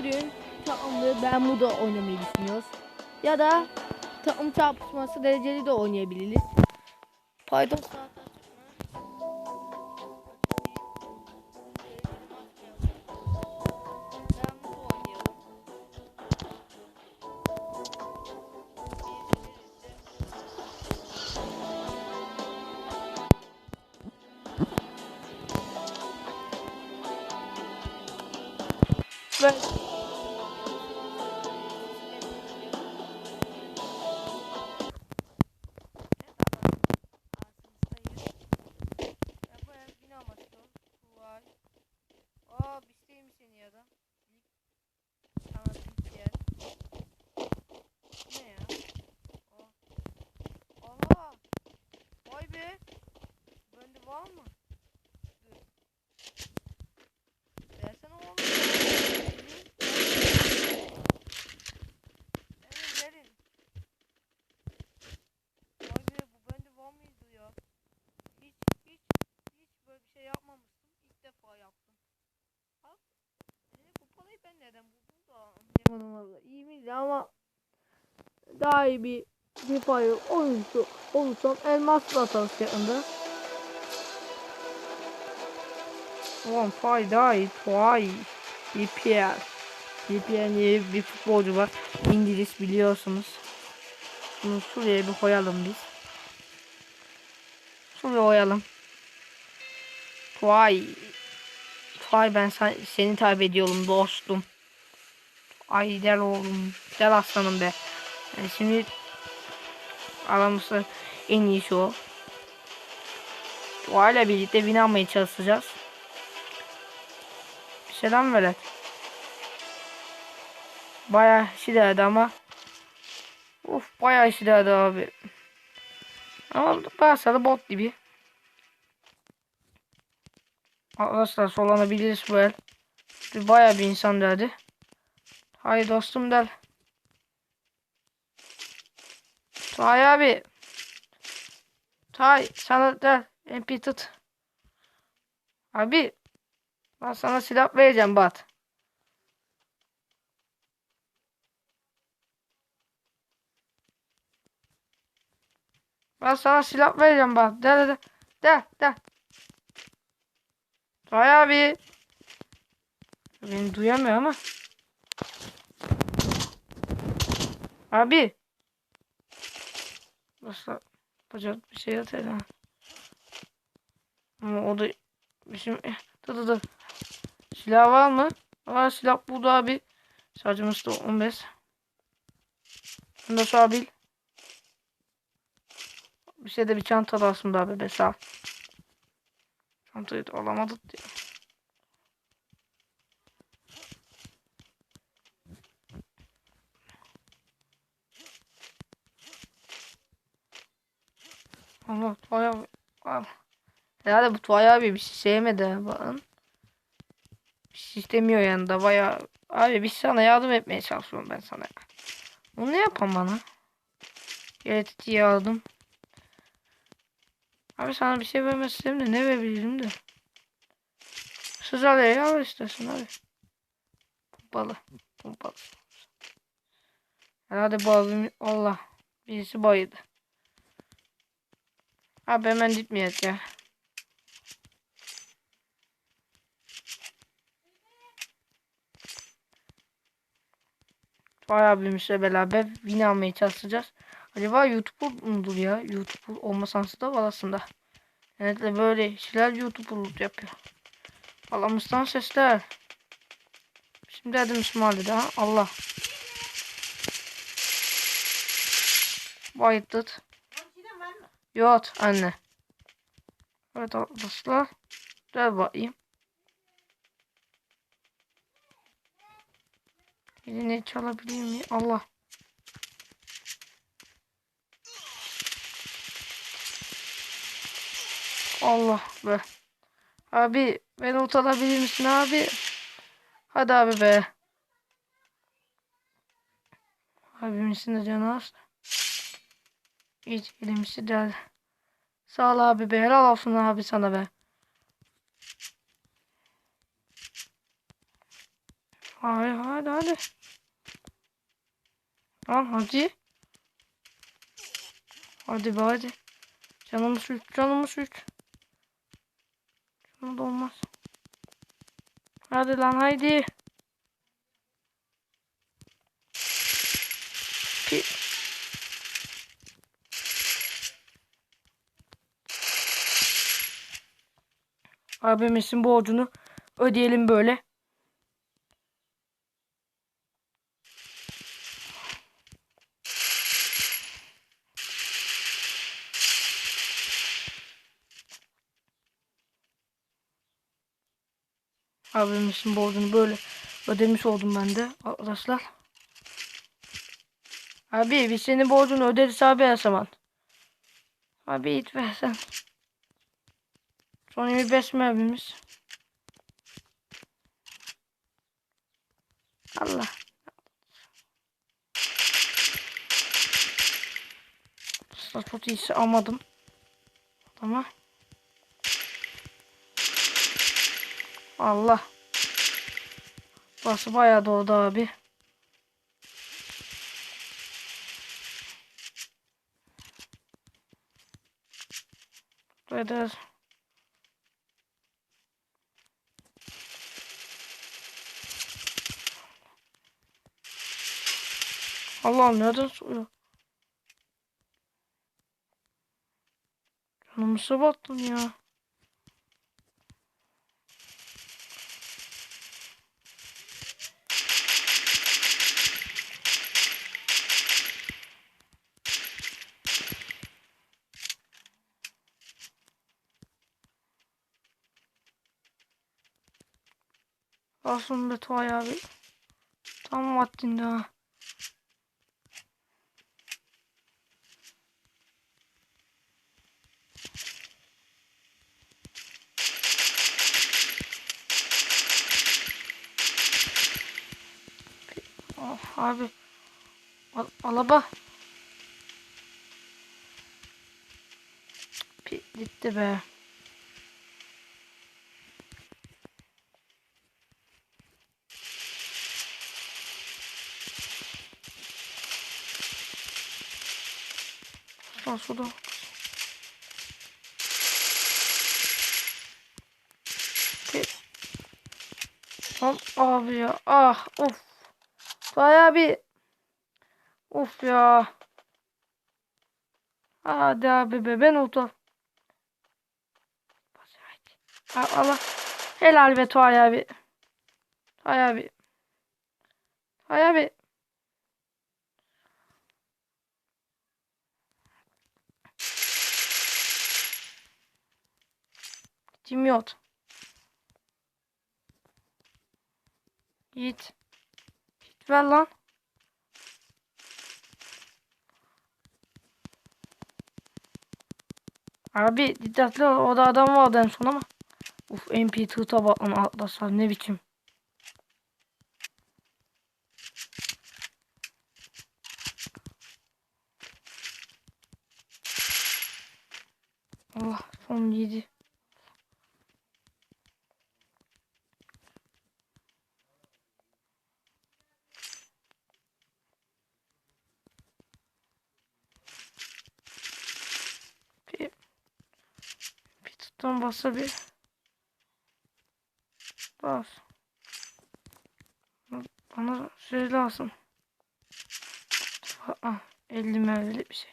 bugün takımlı Bermuda oynamayı düşünüyoruz. Ya da takım çarpışması dereceli de oynayabiliriz. Paydos Ve Aa daha iyi bir Defayu oyuncu olursam elmasla tavsiyemde. Ulan Fay daha iyi. Fay. DPR. DPR diye bir futbolcu var. İngiliz biliyorsunuz. Bunu şuraya bir koyalım biz. Şuraya koyalım. Vay. Vay ben sen, seni takip ediyorum dostum. Ay del oğlum. Del aslanım be. Yani şimdi aramızda en iyisi o. O ile birlikte win almaya çalışacağız. Selam velet. Bayağı şiderdi ama. Uf bayağı şiderdi abi. Ama bazıları bot gibi. Arkadaşlar solanabiliriz bu el. Bayağı bir insan derdi. Hay dostum der. Tay abi. Tay sana der. MP tut. Abi. Ben sana silah vereceğim bat. Ben sana silah vereceğim bak. De de de. De de. Tay abi. Beni duyamıyor ama. Abi. Nasıl yapacak bir şey yok herhalde. Ama o da bizim dur dur dur. Silah var mı? Var silah burada abi. Sadece da 15. Bunda sabil. Bir şey de bir çanta lazım da abi ol. Çantayı da alamadık diye. Allah Tuğay abi. Al. Herhalde bu Tuğay abi bir şey sevmedi bakın. Bir şey istemiyor yanında baya. Abi biz sana yardım etmeye çalışıyorum ben sana. Ne yapan bana? Yönetici yardım. Abi sana bir şey vermek istedim de ne verebilirim de. Sızalıya al istersin abi. Pompalı. Pompalı. Herhalde bu abim Allah. Birisi bayıldı. Abi hemen gitmeyecek ya. Vay abimizle beraber win almaya çalışacağız. Acaba YouTuber mudur ya? YouTuber olma şansı da var aslında. Genellikle böyle şeyler YouTuber'lık yapıyor. Alamızdan sesler. Şimdi adım İsmail'de ha. Allah. Bayıttık. Yok anne. Evet arkadaşlar. Gel bakayım. Elini çalabilir miyim? Allah. Allah be. Abi beni utanabilir misin abi? Hadi abi be. Abimizin de canı az. Hiç elimizde değil. Sağ ol abi be. Helal olsun abi sana be. Hayır hadi hadi. Lan hadi. Hadi be hadi. Canımız üç canımız üç. Şunu da olmaz. Hadi lan haydi. Pi. Abimizin borcunu ödeyelim böyle. Abimizin borcunu böyle ödemiş oldum ben de arkadaşlar. Abi biz senin borcunu öderiz abi her zaman. Abi it versen. Son 25 mi abimiz? Allah. Statut iyisi almadım. Ama. Allah. Burası bayağı doldu abi. Eder. Allah'ım nereden soruyor? Canımı sabattın ya. Be Tuğay abi. Tam vaktinde ha. Oh, abi. Al alaba. Pi gitti be. Pi. Lan abi ya. Ah of. Bayağı bir Of ya. Hadi abi be ben otur. Allah. Helal be Tuğay abi. Tuğay abi. Tuğay abi. Cimyot. Git. Ver lan. Abi dikkatli ol. Orada adam vardı en son ama. Uf MP2 tabaklan atlaslar ne biçim. Allah son 7. Bir, tuttan basa bir. Bas. Bana şey lazım. Ah, 50 mermili bir şey.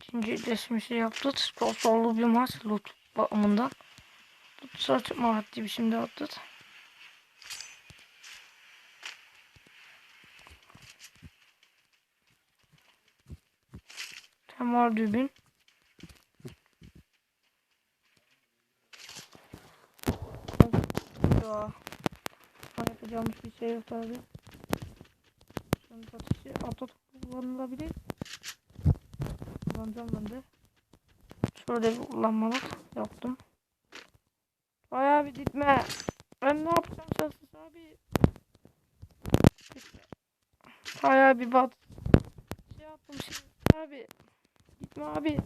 İkinci iyileşmesi yaptık. Çok zorlu bir maç loot bakımından. Maddi bir şimdi attık. Temar dübün. Ya. Son yapacağımız bir şey yok abi. Şimdi ateşi atot kullanılabilir. Kullanacağım ben de. Şöyle bir kullanmalık yaptım. Bayağı bir gitme. Ben ne yapacağım sensiz abi? Hay abi bak. Şey yaptım şimdi. Abi. Gitme abi.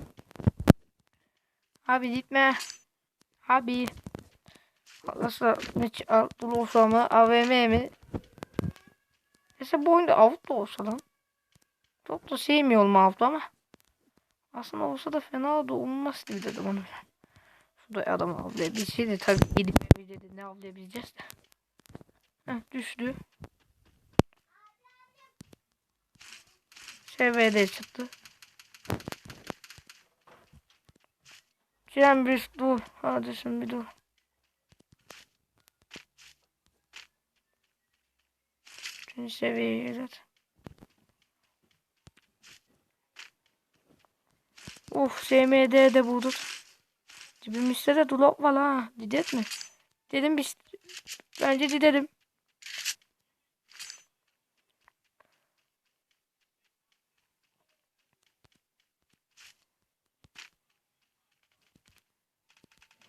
Abi gitme. Abi. Arkadaşlar ne çıkartılı olsa mı AVM mi? Neyse bu oyunda da olsa lan. Çok da sevmiyorum avut ama. Aslında olsa da fena da olmaz gibi dedim onu. Şurada adam avlayabilseydi tabii gidip evde ne avlayabileceğiz de. Heh, düştü. Seviyede çıktı. Cem bir dur. Hadi şimdi bir dur. Üçüncü seviyeye evet. Uf SMD bulduk. Dibimizde de dolap var ha. Gidelim mi? Dedim biz. Bence gidelim.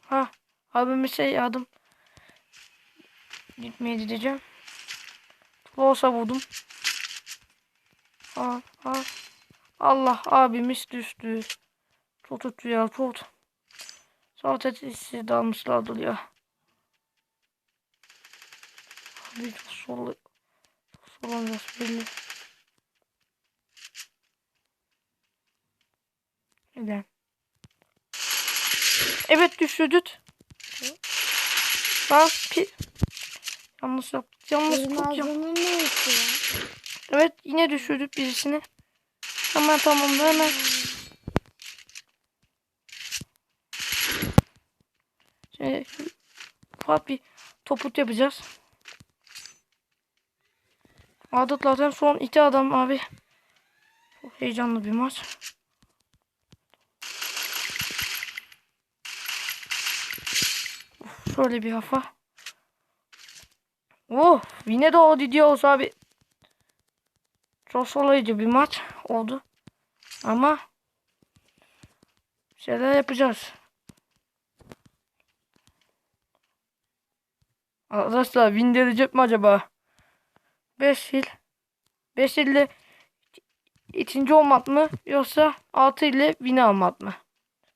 Ha, abime şey yardım. Gitmeye gideceğim. Olsa buldum. Al, al. Allah abimiz düştü. Çok kötü ya çok. Zaten işsiz dalmışlardır ya. Abi çok sol. Çok solamaz belli. Neden? Evet düşürdük. Bak pi... Yanlış yaptık. Yanlış var? Evet yine düşürdük birisini. Hemen tamamla hemen. Şimdi ufak bir toput yapacağız. Adet zaten son iki adam abi. Çok heyecanlı bir maç. Şöyle bir hafa. Oh yine de o gidiyoruz abi. Çok zorlayıcı bir maç oldu. Ama şeyler yapacağız. Arkadaşlar win gelecek mi acaba? 5 yıl. 5 ile ikinci olmak mı yoksa 6 ile win almak mı?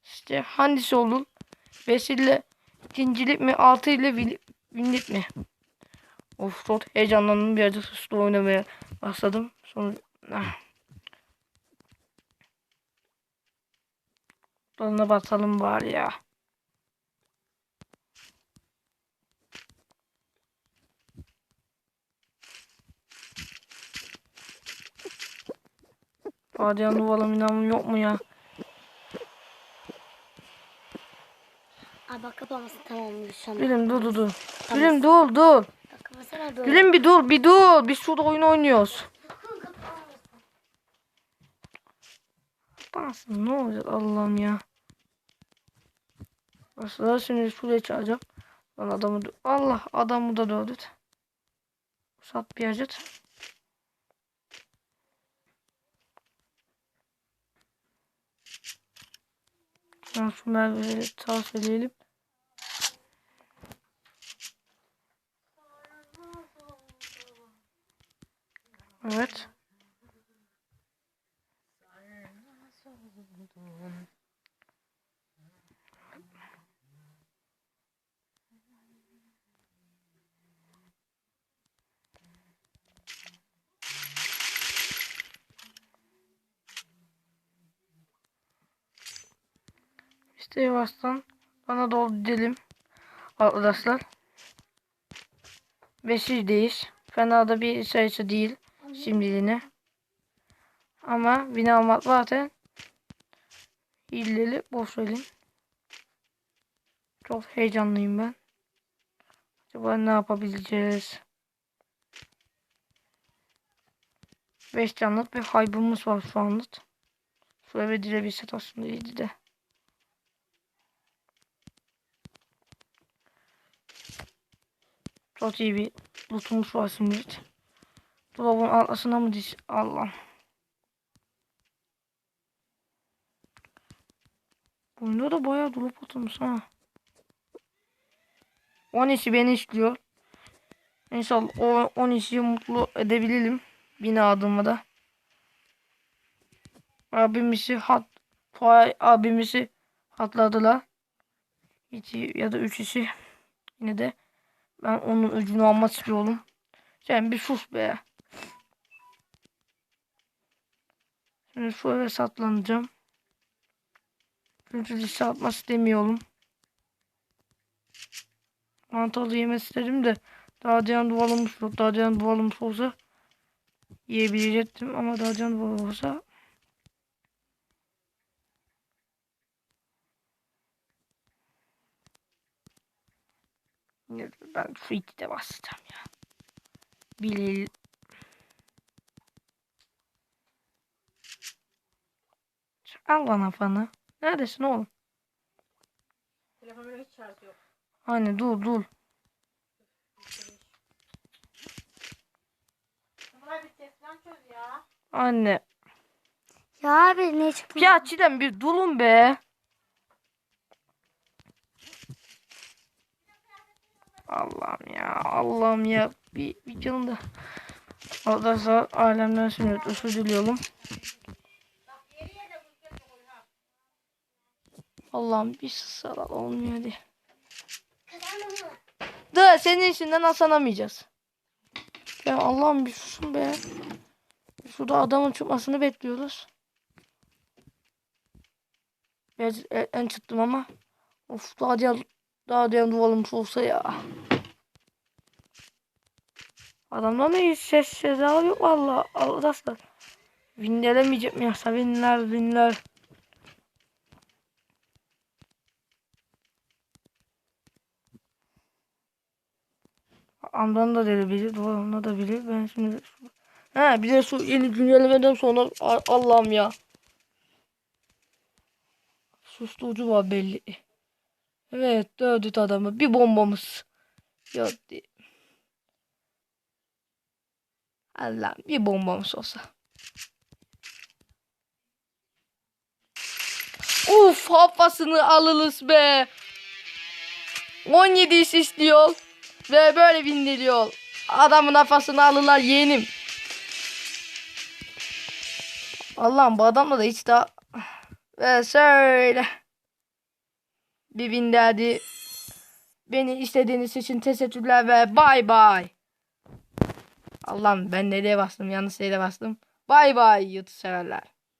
İşte hangisi olur? 5 ile ikincilik mi 6 ile win- winlik mi? Of çok heyecanlandım. Birazcık hızlı oynamaya başladım. Sonra ah. Dalına basalım var ya. Fadiyan duvalım inanmam yok mu ya? Aa bak kapaması tamammış şu an. Gülüm dur dur dur. Tamam. Gülüm dur dur. Kapasana. Gülüm bir dur bir dur. Biz şurada oyun oynuyoruz. Basın ne olacak Allah'ım ya. Aslında şimdi şuraya çağıracağım. Lan adamı Allah adamı da dövdü. Sat bir acıt. Şu mermileri tavsiyeleyelim. Evet. İşte yavaştan bana doğru gidelim. Arkadaşlar. Beşik'teyiz. Fena da bir sayısı değil. Şimdiliğine. Ama bina almak zaten hileli boş verin. Çok heyecanlıyım ben. Acaba ne yapabileceğiz? 5 canlık bir haybımız var şu anlık. Şöyle bir direbilsek aslında iyiydi de. Çok iyi bir lootumuz var şimdi. Dolabın arkasına mı diş? Allah. Bunda da bayağı dolap atılmış ha. O nesi beni istiyor. İnşallah o 10 kişiyi mutlu edebilirim. Bina adımı da. Abimizi hat Fuay abimizi hatladılar. İki ya da üç kişi. Yine de ben onun öcünü almak istiyorum. Sen bir sus be. Şimdi şu eve satlanacağım. Çünkü lise atmak istemiyorum. Mantarlı yemek istedim de daha can duvalımız yok. Daha can duvalımız olsa yiyebilecektim ama daha can duvalım olsa Ne- Ben iti de basacağım ya. Bilil. Al bana fanı. Neredesin oğlum? Telefonumda hiç şarj yok. Anne dur dur. Bir çöz ya. Anne. Ya abi ne çıktı? Ya Çiğdem bir durun be. Allah'ım ya. Allah'ım ya. Bir, bir canım da. Arkadaşlar alemden şimdi özür diliyorum. Allah'ım bir sıra olmuyor hadi. Da senin işinden asanamayacağız. Ya Allah'ım bir susun be. Şurada adamın çıkmasını bekliyoruz. Biraz en çıktım ama. Of daha diğer daha diğer duvalım olsa ya. Adamda hiç ses seda yok valla arkadaşlar. Winlemeyecek mi yoksa winler winler. Amdan da biri, duvarımda da biri. Ben şimdi Ha bir de şu yeni güncellemeden sonra Allah'ım ya. Susturucu var belli. Evet dövdük adamı. Bir bombamız. Yok Allah'ım bir bombamız olsa. Uf hafasını alırız be. 17 iş istiyor. Ve böyle bindiriliyor. Adamın kafasını alırlar yeğenim. Allah'ım bu adamla da hiç daha... Ve şöyle. Bir bindi hadi. Beni istediğiniz için teşekkürler ve bay bay. Allah'ım ben nereye bastım? Yanlış yere bastım. Bay bay YouTube severler.